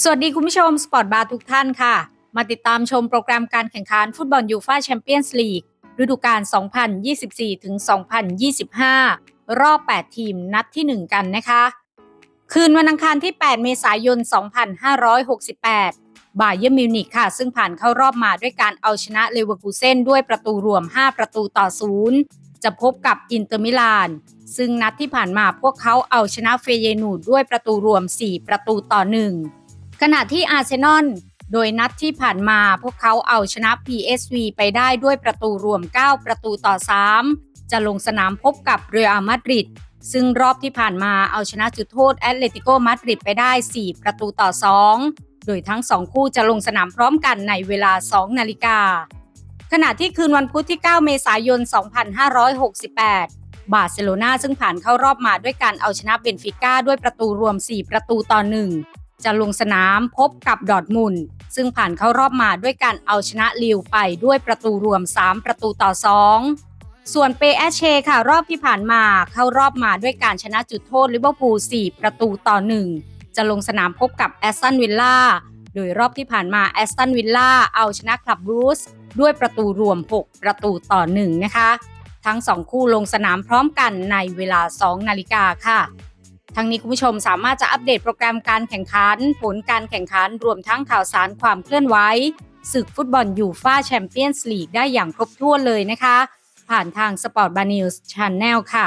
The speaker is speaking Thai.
สวัสดีคุณผู้ชมสปอร์ตบาร์ทุกท่านค่ะ มาติดตามชมโปรแกรมการแข่งขันฟุตบอลยูฟาแชมเปี้ยนส์ลีกฤดูกาล 2024ถึง2025 รอบ 8 ทีมนัดที่ 1 กันนะคะ คืนวันอังคารที่ 8 เมษายน 2568 บาเยอร์มิวนิกค่ะ ซึ่งผ่านเข้ารอบมาด้วยการเอาชนะเลเวอร์คูเซนด้วยประตูรวม 5 ประตูต่อ 0 จะพบกับอินเตอร์มิลาน ซึ่งนัดที่ผ่านมาพวกเขาเอาชนะเฟเยนูดด้วยประตูรวม 4 ประตูต่อ 1 ขณะที่อาร์เซนอลโดยนัดที่ผ่านมาพวกเขาเอาชนะ PSV ไปได้ด้วยประตูรวม 9 ประตูต่อ 3 จะลงสนามพบกับเรอัลมาดริดซึ่งรอบที่ผ่านมาเอาชนะจุดโทษแอตเลติโกมาดริดไปได้ 4 ประตูต่อ 2 โดยทั้ง2คู่จะลงสนามพร้อมกันในเวลา 2 นาฬิกา ขณะที่คืนวันพุธที่ 9 เมษายน 2568 บาร์เซโลนาซึ่งผ่านเข้ารอบมาด้วยการเอาชนะเบนฟิก้าด้วยประตูรวม 4 ประตูต่อ 1 จะลงสนามพบกับดอทมุนซึ่งผ่านเข้ารอบมาด้วยการเอาชนะลิวไปด้วยประตูรวม 3 ประตูต่อ 2 ส่วนเปแอชเชค่ะรอบที่ผ่านมาเข้ารอบมาด้วยการชนะจุดโทษลิเวอร์พูล4ประตูต่อ 1 จะลงสนามพบกับแอสตันวิลล่าโดยรอบที่ผ่านมาแอสตันวิลล่าเอาชนะคลับบรูสด้วยประตูรวม 6 ประตูต่อ 1 นะคะ ทั้ง 2 คู่ลงสนามพร้อมกันในเวลา 2 นาฬิกาค่ะ ทั้งนี้คุณผู้ชมสามารถจะอัปเดตโปรแกรมการแข่งขัน ผลการแข่งขันรวมทั้งข่าวสารความเคลื่อนไหวศึกฟุตบอลยูฟ่าแชมเปี้ยนส์ลีกได้อย่างครบถ้วนเลยนะคะ ผ่านทาง Sport b a r News Channel ค่ะ